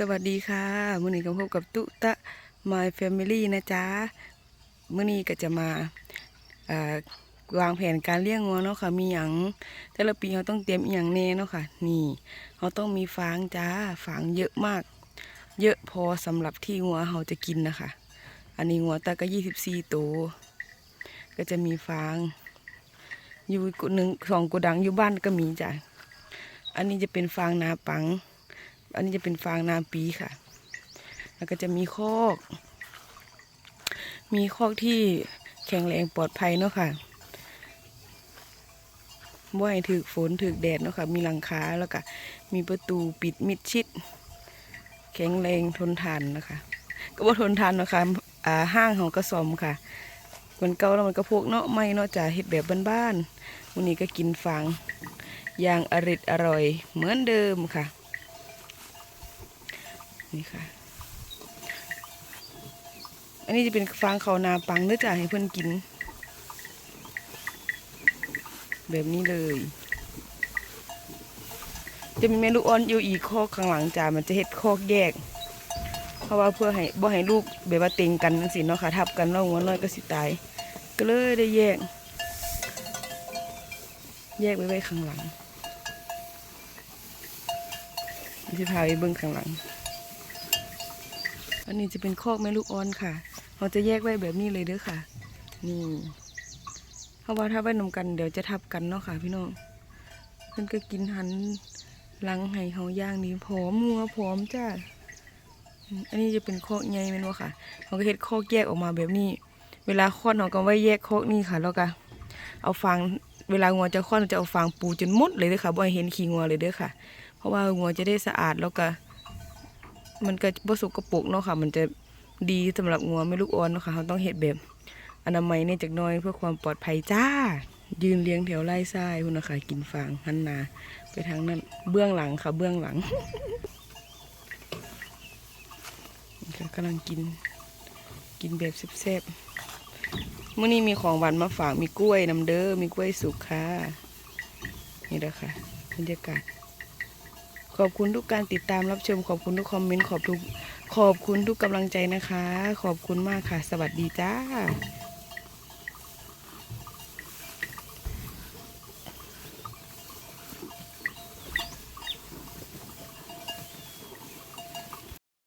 สวัสดีค่ะมื่อนี้ก็พบกับตุตะ My Family นะจ๊ะมื่อนี้ก็จะมาวางแผนการเลี้ยงงัวเนาะค่ะ มีอย่างแต่ละปีเราต้องเตรียมอย่างแน่เนาะค่ะ นี่เราต้องมีฟางจ้าฟางเยอะมาก เยอะพอสำหรับที่งัวเราจะกินนะคะ อันนี้งัวตาก็ยี่สิบสี่ตัวก็จะมีฟาง อยู่กุหนึ่งสองกุดังอยู่บ้านก็มีจ้ะอันนี้จะเป็นฟางนาปัง อันนี้จะเป็นฟางนาปีค่ะ แล้วก็จะมีคอก มีคอกที่แข็งแรงปลอดภัยเนาะค่ะบ่ให้ถึกฝนถึกแดดเนาะค่ะ มีหลังคาแล้วก็มีประตูปิดมิดชิด แข็งแรงทนทานนะคะ ก็บ่ทนทานนะคะอ่าห้างของกระสอมค่ะ มันเก่าแล้วมันก็พวกเนาะไม่เนาะจะเฮ็ดแบบบ้านๆวันนี้ก็กินฟางอย่างอริดอร่อยเหมือนเดิมค่ะ นี่ค่ะ อันนี้จะเป็นฟางเขานาปังเนื้อจ่าให้เพื่อนกิน แบบนี้เลย จะมีแม่ลูกอ่อนอยู่อีกคอกข้างหลังจ้ามันจะเฮ็ดคอกแยก เพราะว่าเพื่อให้บ่ให้ลูกแบบว่าเต็งกันจังสิเนาะค่ะทับกันแล้วหัวน้อยก็สิตาย ก็เลยได้แยก แยกไว้ไว้ข้างหลังจะพาไปเบิ้งข้างหลัง อันนี้จะเป็นคอกแม่ลูกอ่อนค่ะ เราจะแยกไว้แบบนี้เลยเด้อค่ะ นี่ เพราะว่าถ้าไว้นมกันเดี๋ยวจะทับกันเนาะค่ะ พี่น้องเพิ่นก็กินหันหลังให้เขาย่างนี่ผอมงัวผอมจ้า อันนี้จะเป็นคอกใหญ่แม่นบ่าค่ะ เขาก็เฮ็ดคอกแยกออกมาแบบนี้ เวลาคลอดเขาก็ไว้แยกคอกนี่ค่ะ แล้วก็เอาฟางเวลางัวจะคลอดจะเอาฟางปูจนหมดเลยเด้อค่ะบ่เห็นขี้งัวเลยเด้อค่ะ เพราะว่างัวจะได้สะอาดแล้วก็ มันก็บ่สกระปรกเนาะค่ะ มันจะดีสำหรับงัวไม่ลูกอ่อนเนาะค่ะเราต้องเฮ็ดแบบอนามัยเนี่ยจากน้อยเพื่อความปลอดภัยจ้า ยืนเรียงแถวไล่ทรายพุ่นน่ะคะกินฟางหันนา ไปทางนั้นเบื้องหลังค่ะ เบื้องหลังนี่ค่ะกำลังกินกินแบบแซ่บๆมื้อนี้มีของหวานมาฝากมีกล้วยน้ำเด้อมีกล้วยสุกค่ะ นี่แหละค่ะบรรยากาศ ขอบคุณทุกการติดตามรับชม ขอบคุณทุกคอมเมนต์ขอบทุกขอบคุณทุกกำลังใจนะคะ ขอบคุณมากค่ะ สวัสดีจ้า